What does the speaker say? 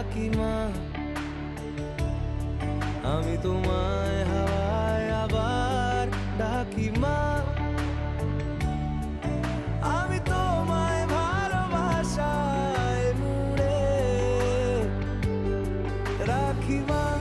কাকিমা আমি তোমায় হাওয়ায় আবার ডাকি মা। আমি তোমায় রাখি মা।